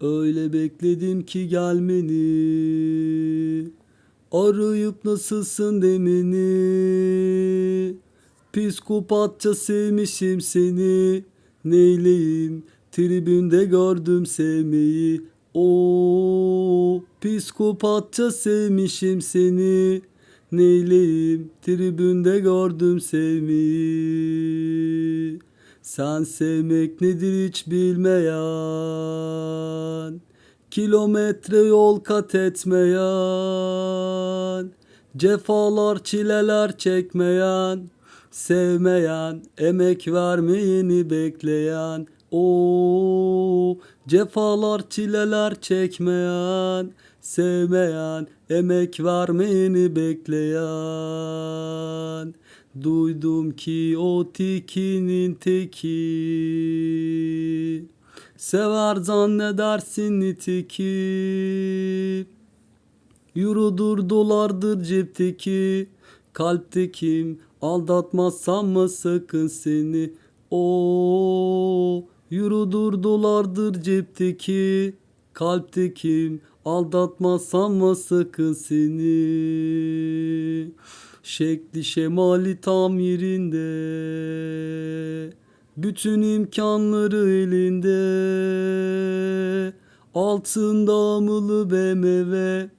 Öyle bekledim ki gelmeni. Arayıp nasılsın demeni. Psikopatça sevmişim seni. Neyleyim tribünde gördüm sevmeyi. O psikopatça sevmişim seni. Neyleyim tribünde gördüm sevmeyi. Sen sevmek nedir hiç bilmeyen. Kilometre yol kat etmeyen. Cefalar çileler çekmeyen. Sevmeyen, emek vermeyeni bekleyen. O cefalar çileler çekmeyen. Sevmeyen, emek vermeyeni bekleyen. Duydum ki o tikinin teki. Sever zannedersin niteki. Eurodur dolardır cepteki. Kalptekim aldatmaz sanma sakın seni. O Eurodur dolardır cepteki. Kalptekim aldatmaz sanma sakın seni. Şekli şemali tam yerinde. Bütün imkanları elinde. Altında amılı BMW.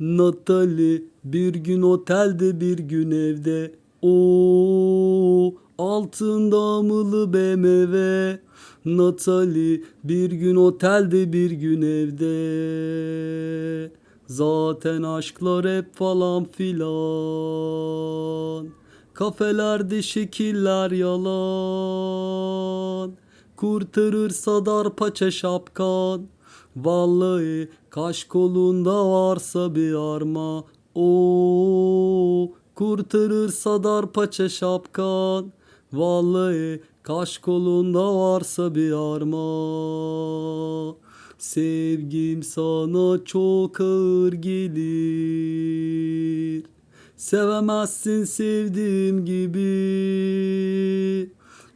Natali bir gün otelde bir gün evde. O altında amılı BMW. Natali bir gün otelde bir gün evde. Zaten aşklar hep falan filan. Kafelerde şekiller yalan. Kurtarır sadar paça şapkan. Vallahi kaş kolunda varsa bir arma. O kurtarır sadar paça şapkan. Vallahi kaş kolunda varsa bir arma. Sevgim sana çok ağır gelir. Sevemezsin sevdiğim gibi.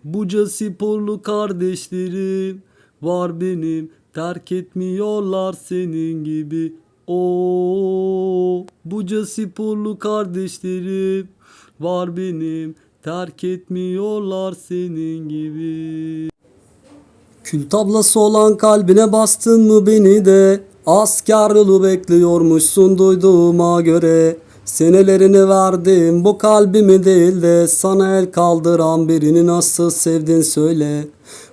Buca sporlu kardeşlerim var benim. Terk etmiyorlar senin gibi. O Buca sporlu kardeşlerim var benim. Terk etmiyorlar senin gibi. Kül tablası olan kalbine bastın mı beni de? Asker yolu bekliyormuşsun duyduğuma göre. Senelerini verdim bu kalbimi değil de Sana el kaldıran birini nasıl sevdin söyle.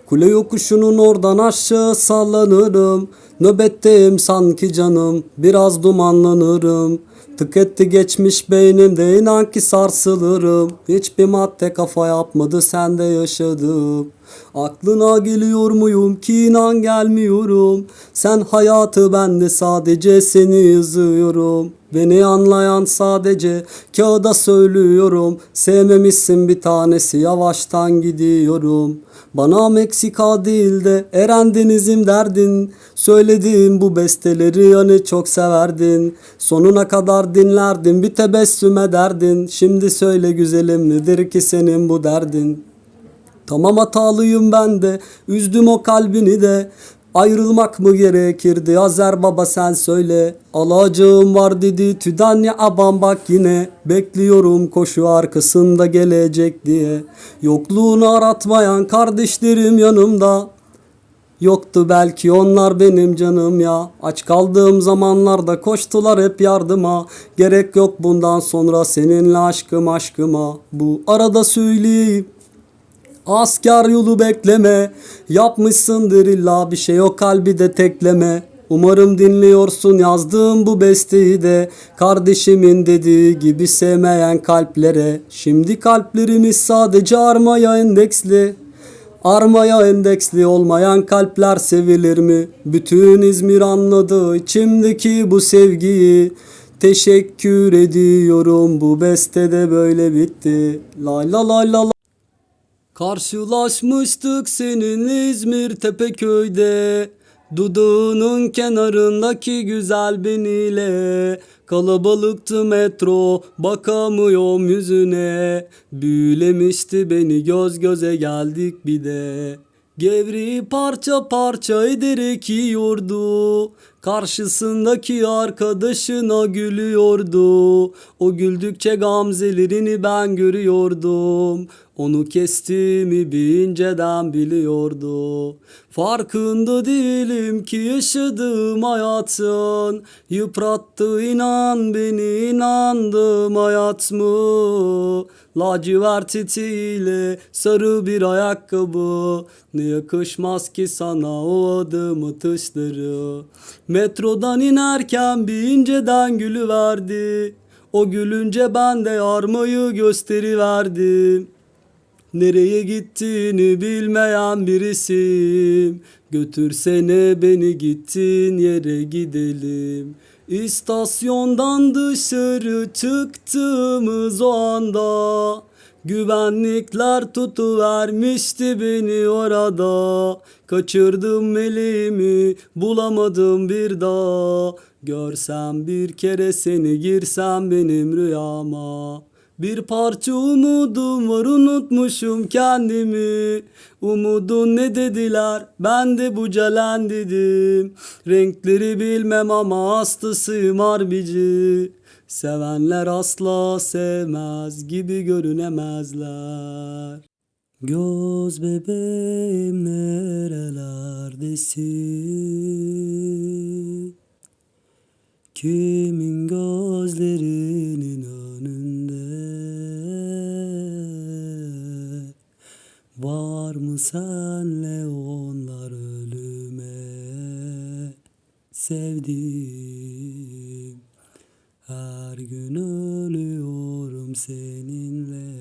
Kule yokuşunun oradan aşağı sallanırım. Nöbetteyim sanki canım biraz dumanlanırım Tık etti geçmiş beynimde inan ki sarsılırım. Hiçbir madde kafa yapmadı sende yaşadım Aklına geliyor muyum ki inan gelmiyorum. Sen hayatı ben de sadece seni yazıyorum Beni anlayan sadece kağıda söylüyorum. Sevmemişsin bir tanesi yavaştan gidiyorum. Bana Meksika değil de Eren Denizim derdin. Söylediğim bu besteleri yani çok severdin. Sonuna kadar dinlerdin bir tebessüm ederdin. Şimdi söyle güzelim nedir ki senin bu derdin? Tamam hatalıyım ben de üzdüm o kalbini de. Ayrılmak mı gerekirdi? Azer baba sen söyle. Alacağım var dedi Tüdanya abam bak yine. Bekliyorum koşu arkasında gelecek diye. Yokluğunu aratmayan kardeşlerim yanımda Yoktu belki onlar benim canım ya. Aç kaldığım zamanlarda koştular hep yardıma. Gerek yok bundan sonra seninle aşkım aşkıma. Bu arada söyleyeyim Asker yolu bekleme. Yapmışsındır illa bir şey o kalbi de tekleme. Umarım dinliyorsun yazdığım bu besteyi de. Kardeşimin dediği gibi sevmeyen kalplere. Şimdi kalplerimiz sadece armaya endeksli Armaya endeksli olmayan kalpler sevilir mi? Bütün İzmir anladı içimdeki bu sevgiyi. Teşekkür ediyorum bu beste de böyle bitti. La la la la la. Karşılaşmıştık senin İzmir Tepeköy'de Dudağının kenarındaki güzel beniyle Kalabalıktı metro bakamıyorum yüzüne Büyülemişti beni göz göze geldik bir de Gevreği parça parça ederek yiyordu. Karşısındaki arkadaşına gülüyordu. O güldükçe gamzelerini ben görüyordum. Onu kestiğimi bir inceden biliyordu. Farkında değilim ki yaşadığım hayatın. Yıprattı inan beni inandım hayat mı? Lacivert etiyle sarı bir ayakkabı. Ne yakışmaz ki sana o adım atışları. Metrodan inerken bir inceden gülüverdi. O gülünce ben de yarmayı gösteriverdim Nereye gittiğini bilmeyen birisiyim Götürsene beni gittiğin yere gidelim. İstasyondan dışarı çıktığımız o anda Güvenlikler tutuvermişti beni orada. Kaçırdım meleğimi bulamadım bir daha. Görsem bir kere seni girsem benim rüyama bir parça umudum var unutmuşum kendimi. Umudun ne dediler? Ben de bu celen dedim. Renkleri bilmem ama hastasıyım harbici Sevenler asla sevmez gibi görünemezler. Göz bebeğim nerelerdesin? Kimin gözlerinin senle onlar ölüme Sevdiğim Her gün ölüyorum seninle.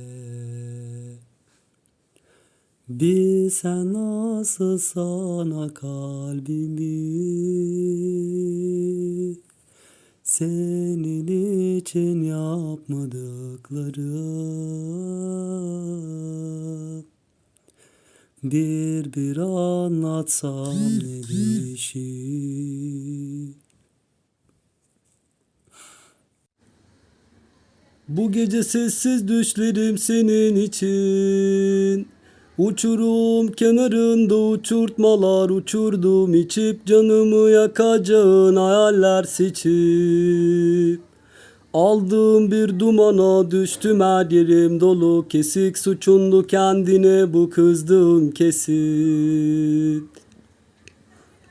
Bir sen nasıl sana kalbimi. Senin için yapmadıklarım bir bir anlatsam ne değişir? Bu gece sessiz düşlerim senin için. Uçurum kenarında uçurtmalar uçurdum içip canımı yakacağın hayaller seçip Aldığım bir dumana düştüm her yerim dolu. Kesik suçundu kendine bu kızdığım kesit.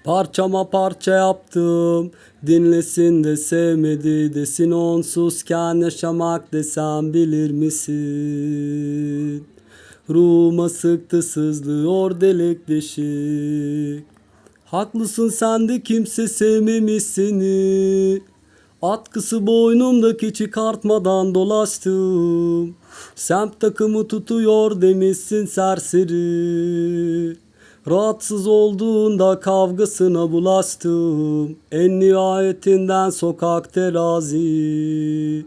Parçama parça yaptım Dinlesin de sevmedi desin. Onsuzken yaşamak desem bilir misin? Ruhuma sıktı sızlıyor delik deşik. Haklısın sen de kimse sevmemiş seni Atkısı boynumdaki çıkartmadan dolaştım. Semt takımı tutuyor demişsin serseri. Rahatsız olduğunda kavgasına bulaştım. En nihayetinden sokak terazi.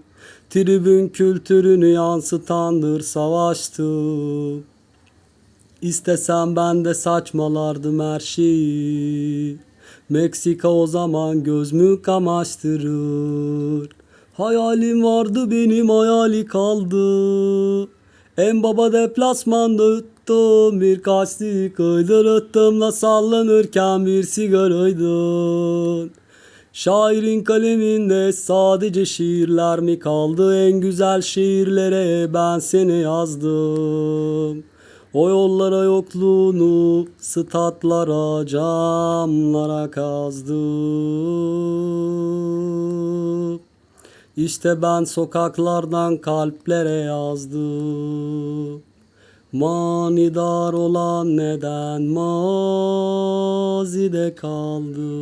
Tribün kültürünü yansıtandır savaştım İstesem ben de saçmalardım her şeyi Meksika o zaman göz mü kamaştırır? Hayalim vardı benim hayali kaldı. En baba deplasmanda tuttum birkaç stikaydır Rıhtımla sallanırken bir sigaraydın Şairin kaleminde sadece şiirler mi kaldı? En güzel şiirlere ben seni yazdım O yollara yokluğunu statlara camlara kazdım İşte ben sokaklardan kalplere yazdım Manidar olan neden mazide kaldı